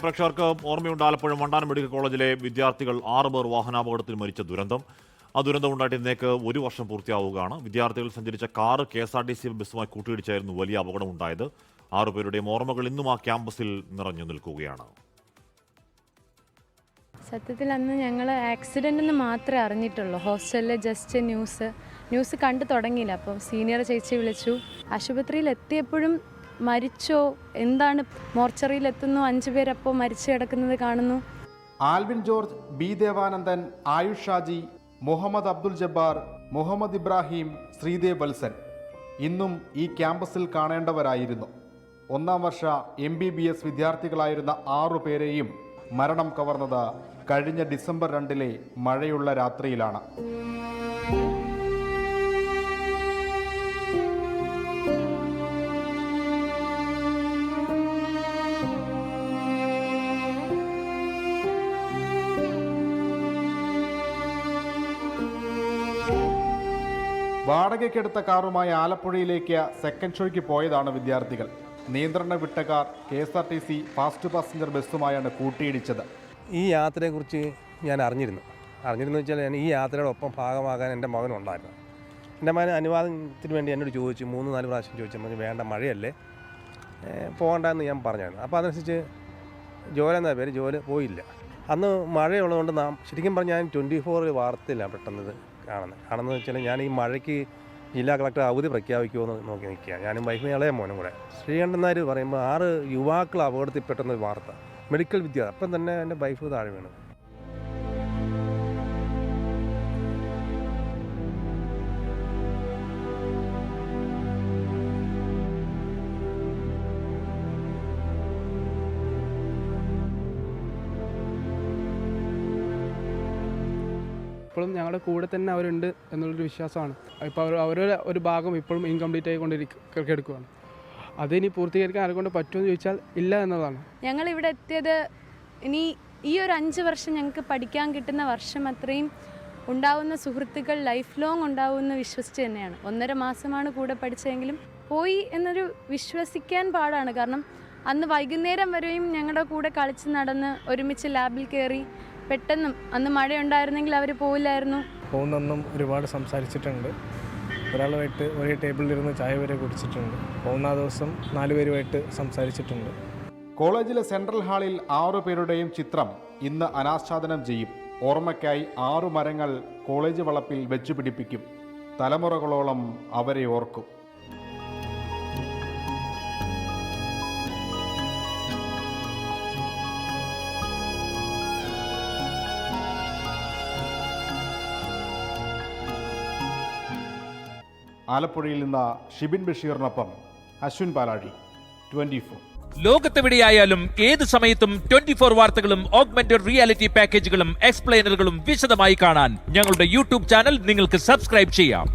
പ്രേക്ഷകർക്ക് ഓർമ്മയുണ്ട് ആലപ്പുഴ മണ്ടാനം മെഡിക്കൽ കോളേജിലെ വിദ്യാർത്ഥികൾ ആറ് പേർ വാഹനാപകടത്തിൽ മരിച്ച ദുരന്തം. ആ ദുരന്തം ഉണ്ടായിട്ട് ഇന്നേക്ക് ഒരു വർഷം പൂർത്തിയാവുകയാണ്. വിദ്യാർത്ഥികൾ സഞ്ചരിച്ച car K S R T C ബസ്സുമായി കൂട്ടിയിടിച്ചായിരുന്നു വലിയ അപകടം ഉണ്ടായത് ആറുപേരുടെയും ഓർമ്മകൾ ഇന്നും ആ ക്യാമ്പസിൽ നിറഞ്ഞു നിൽക്കുകയാണ്. സത്യത്തിൽ അന്ന് ഞങ്ങൾ ആക്സിഡന്റ് എന്ന് മാത്രമേ അറിഞ്ഞിട്ടുള്ളൂ. ഹോസ്റ്റലിലെ ജസ്റ്റ് ന്യൂസ് ന്യൂസ് കണ്ടു തുടങ്ങിയില്ല. അപ്പോൾ സീനിയർ ചേച്ചി വിളിച്ചു. ആശുപത്രിയിൽ എത്തിയപ്പോഴും മരിച്ചോ? എന്താണ്? മോർച്ചറിയിൽ എത്തുന്നു അഞ്ചു പേരപ്പോൾ മരിച്ചു കിടക്കുന്നത് കാണുന്നു. ആൽവിൻ ജോർജ് ബി ദേവാനന്ദൻ ആയുഷ് ഷാജി മുഹമ്മദ് അബ്ദുൽ ജബ്ബാർ മുഹമ്മദ് ഇബ്രാഹിം ശ്രീദേവ് വത്സൻ. ഇന്നും ഈ ക്യാമ്പസിൽ കാണേണ്ടവരായിരുന്നു. ഒന്നാം വർഷ എം ബി ബി എസ് വിദ്യാർത്ഥികളായിരുന്ന ആറു പേരെയും മരണം കവർന്നത് കഴിഞ്ഞ ഡിസംബർ രണ്ടിലെ മഴയുള്ള രാത്രിയിലാണ്. വാടകയ്ക്കെടുത്ത കാറുമായി ആലപ്പുഴയിലേക്ക് സെക്കൻഡ് ഷോയ്ക്ക് പോയതാണ് വിദ്യാർത്ഥികൾ. നിയന്ത്രണ വിട്ട car K S R T C fast passenger ബസ്സുമായാണ് കൂട്ടിയിടിച്ചത്. ഈ യാത്രയെക്കുറിച്ച് ഞാൻ അറിഞ്ഞിരുന്നു. അറിഞ്ഞിരുന്നു വെച്ചാൽ ഞാൻ ഈ യാത്രയുടെ ഒപ്പം ഭാഗമാകാൻ എന്റെ മകനുണ്ടായിരുന്നു എന്റെ മകൻ അനുവാദത്തിന് വേണ്ടി എന്നോട് ചോദിച്ചു മൂന്ന് നാല് പ്രാവശ്യം ചോദിച്ചു പറഞ്ഞു വേണ്ട മഴയല്ലേ? പോകണ്ടെന്ന് ഞാൻ പറഞ്ഞായിരുന്നു. അപ്പോൾ അതനുസരിച്ച് ജോല എന്നാ പേര് ജോല പോയില്ല. അന്ന് മഴയുള്ളതുകൊണ്ട് നാം ശരിക്കും പറഞ്ഞാൽ ഞാൻ ട്വന്റി ഫോറിൽ വാർത്തയിലാണ് പെട്ടെന്ന് കാണുന്നത്. കാണുന്നത് വെച്ചാൽ ഞാൻ ഈ മഴയ്ക്ക് ജില്ലാ കളക്ടർ അവധി പ്രഖ്യാപിക്കുമോ എന്ന് നോക്കി നിൽക്കുക ഞാനും വൈഫിനെ ഇളയ മോനും കൂടെ. ശ്രീകണ്ഠൻ നായർ പറയുമ്പോൾ ആറ് യുവാക്കൾ അപകടത്തിൽപ്പെട്ടെന്നൊരു വാർത്ത. മെഡിക്കൽ വിദ്യ അപ്പം തന്നെ എന്റെ വൈഫ് താഴെ വീണു. ഇപ്പോഴും ഞങ്ങളുടെ കൂടെ തന്നെ അവരുണ്ട് എന്നുള്ളൊരു വിശ്വാസമാണ്. ഇപ്പോൾ അവർ അവരുടെ ഒരു ഭാഗം ഇപ്പോഴും ഇൻകംപ്ലീറ്റ് ആയിക്കൊണ്ടിരിക്കുക എടുക്കുകയാണ് അതിനി പൂർത്തീകരിക്കാൻ ആരെക്കൊണ്ട് പറ്റുമെന്ന് ചോദിച്ചാൽ ഇല്ല എന്നതാണ് ഞങ്ങൾ ഇവിടെ എത്തിയത് ഇനി ഈ ഒരു അഞ്ച് വർഷം ഞങ്ങൾക്ക് പഠിക്കാൻ കിട്ടുന്ന വർഷം അത്രയും ഉണ്ടാവുന്ന സുഹൃത്തുക്കൾ ലൈഫ് ലോങ് ഉണ്ടാവുമെന്ന് വിശ്വസിച്ച് തന്നെയാണ്. ഒന്നര മാസമാണ് കൂടെ പഠിച്ചതെങ്കിലും പോയി എന്നൊരു വിശ്വസിക്കാൻ പാടാണ്. കാരണം അന്ന് വൈകുന്നേരം വരെയും ഞങ്ങളുടെ കൂടെ കളിച്ച് നടന്ന് ഒരുമിച്ച് ലാബിൽ കയറി പെട്ടെന്നും അന്ന് മഴ ഉണ്ടായിരുന്നെങ്കിൽ അവർ പോവില്ലായിരുന്നു. പോകുന്നൊന്നും ഒരുപാട് സംസാരിച്ചിട്ടുണ്ട്. ഒരാളുമായിട്ട് ഒരേ ടേബിളിലിരുന്ന് ചായ വരെ കുടിച്ചിട്ടുണ്ട്. പോകുന്ന ദിവസം നാലുപേരുമായിട്ട് സംസാരിച്ചിട്ടുണ്ട്. കോളേജിലെ സെൻട്രൽ ഹാളിൽ ആറു പേരുടെയും ചിത്രം ഇന്ന് അനാച്ഛാദനം ചെയ്യും. ഓർമ്മയ്ക്കായി ആറു മരങ്ങൾ കോളേജ് വളപ്പിൽ വെച്ചു പിടിപ്പിക്കും തലമുറകളോളം അവരെ ഓർക്കും. ആലപ്പുഴയിൽ നിന്ന് ഷിബിൻ ബഷീറിനൊപ്പം അശ്വിൻ പാലാഴി ട്വന്റി ഫോർ. ലോകത്തെവിടെയായാലും ഏത് സമയത്തും ട്വന്റി ഫോർ വാർത്തകളും ഓഗ്മെന്റഡ് റിയാലിറ്റി പാക്കേജുകളും എക്സ്പ്ലെയിനറുകളും വിശദമായി കാണാൻ ഞങ്ങളുടെ യൂട്യൂബ് ചാനൽ നിങ്ങൾക്ക് സബ്സ്ക്രൈബ് ചെയ്യാം.